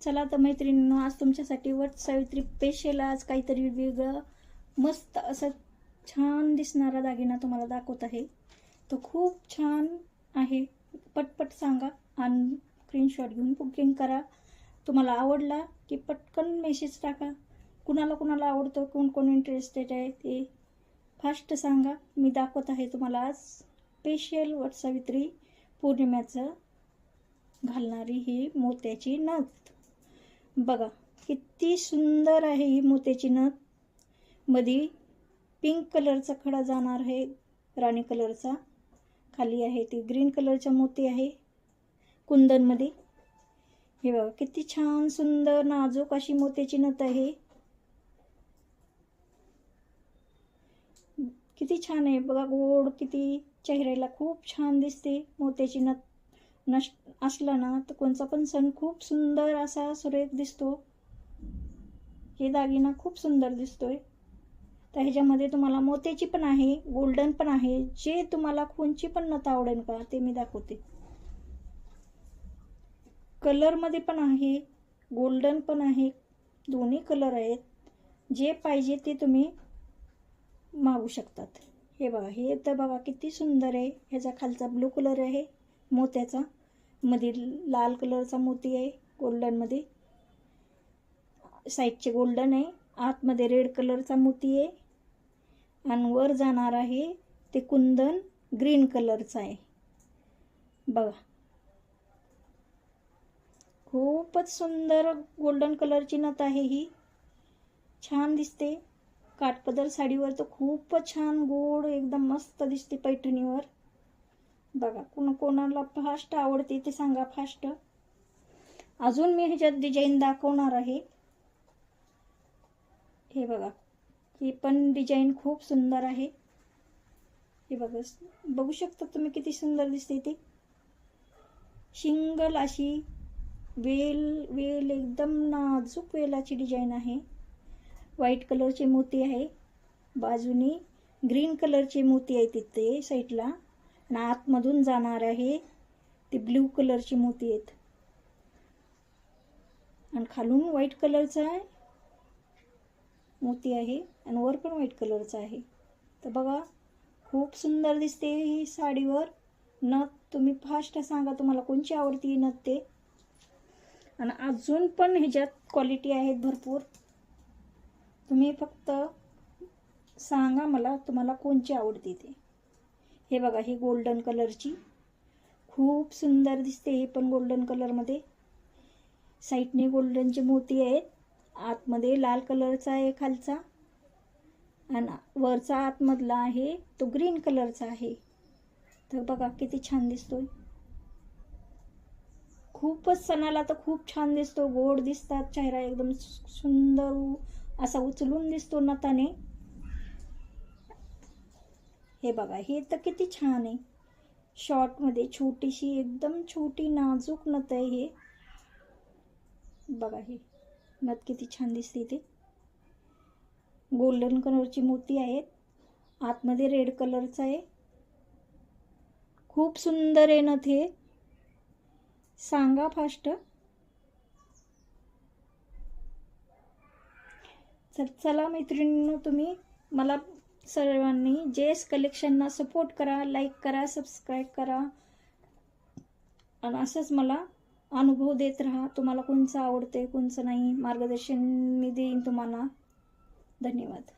चला तर मैत्रिणींनो आज तुमच्यासाठी वट सावित्री पेशेला आज काहीतरी वेगळं मस्त असं छान दिसणारा दागिना तुम्हाला दाखवत आहे. तो खूप छान आहे. पटपट सांगा आणि स्क्रीनशॉट घेऊन बुकिंग करा. तुम्हाला आवडला की पटकन मेसेज टाका. कुणाला कुणाला आवडतो कोण कोण इंटरेस्टेड आहे ते फास्ट सांगा. मी दाखवत आहे तुम्हाला आज स्पेशल वट सावित्री पौर्णिमेचं घालणारी ही मोत्याची नथ. बघा किती सुंदर आहे ही मोत्याची नथमध्ये पिंक कलरचा खडा जाणार आहे राणी कलरचा खाली आहे ती ग्रीन कलरच्या मोती आहे कुंदनमध्ये हे बघा किती छान सुंदर नाजूक अशी मोत्याची नथ आहे. किती छान आहे बघा गोड किती चेहऱ्याला खूप छान दिसते मोत्याची नथ नश असला ना तर कोणचा पण सण खूप सुंदर असा सुरेख दिसतो. हे दागिना खूप सुंदर दिसतोय. तर ह्याच्यामध्ये तुम्हाला मोत्याची पण आहे गोल्डन पण आहे जे तुम्हाला कोणची पण नथ आवडेल का ते मी दाखवते. कलरमध्ये पण आहे गोल्डन पण आहे दोन्ही कलर आहेत. जे पाहिजे ते तुम्ही मागू शकतात. हे बघा हे तर बघा किती सुंदर आहे. ह्याचा खालचा ब्लू कलर आहे मोत्याचा. मध्ये लाल कलरचा मोती आहे गोल्डनमध्ये साईडचे गोल्डन आहे. आतमध्ये रेड कलरचा मोती आहे. आणि वर जाणार आहे ते कुंदन ग्रीन कलरचं आहे. बघा. खूपच सुंदर गोल्डन कलरची नथ आहे ही. छान दिसते. काठपदर साडीवर तर खूपच छान गोड एकदम मस्त दिसते पैठणीवर. बघा कोण कोणाला फास्ट आवडते ते सांगा फास्ट अजून मी ह्याच्यात डिझाईन दाखवणार आहे. हे बघा ही पण डिझाईन खूप सुंदर आहे. हे बघा बघू शकता तुम्ही किती सुंदर दिसते ती. शिंगल अशी वेल वेल एकदम नाजूक वेलाची डिझाईन आहे. व्हाईट कलरचे मोती आहे. बाजूनी ग्रीन कलरचे मोती आहे तिथे साईडला आणि आतमधून जाणार आहे ते ब्ल्यू कलरची मोती आहेत. आणि खालून व्हाईट कलरचा आहे मोती आहे आणि वर पण व्हाईट कलरचा आहे. तर बघा खूप सुंदर दिसते ही साडीवर. नथ तुम्ही फास्ट सांगा तुम्हाला कोणची आवडती नथ ते. आणि अजून पण ह्याच्यात क्वालिटी आहेत भरपूर. तुम्ही फक्त सांगा मला तुम्हाला कोणची आवडते ते. हे बघा ही गोल्डन कलरची खूप सुंदर दिसते हे पण गोल्डन कलरमध्ये साईडने गोल्डनचे मोती आहेत. आतमध्ये लाल कलरचा आहे खालचा. आणि वरचा आतमधला आहे तो ग्रीन कलरचा आहे. तर बघा किती छान दिसतोय. खूपच सणाला तर खूप छान दिसतो. गोड दिसतात चेहरा एकदम सुंदर असा उचलून दिसतो नताने हे बघा हे तर किती छान आहे. शॉर्टमध्ये छोटीशी एकदम छोटी नाजूक नत आहे हे. बघा हे नथ किती छान दिसते ते गोल्डन कलरची मोती आहेत आतमध्ये रेड कलरचं आहे. खूप सुंदर आहे नथ हे. सांगा फास्ट चला मैत्रिणींनो तुम्ही. मला सर्वांनी जे एस कलेक्शनना सपोर्ट करा लाईक करा सबस्क्राईब करा. आणि असंच मला अनुभव देत राहा. तुम्हाला कोणचं आवडते कोणचं नाही मार्गदर्शन मी देईन तुम्हाला. धन्यवाद.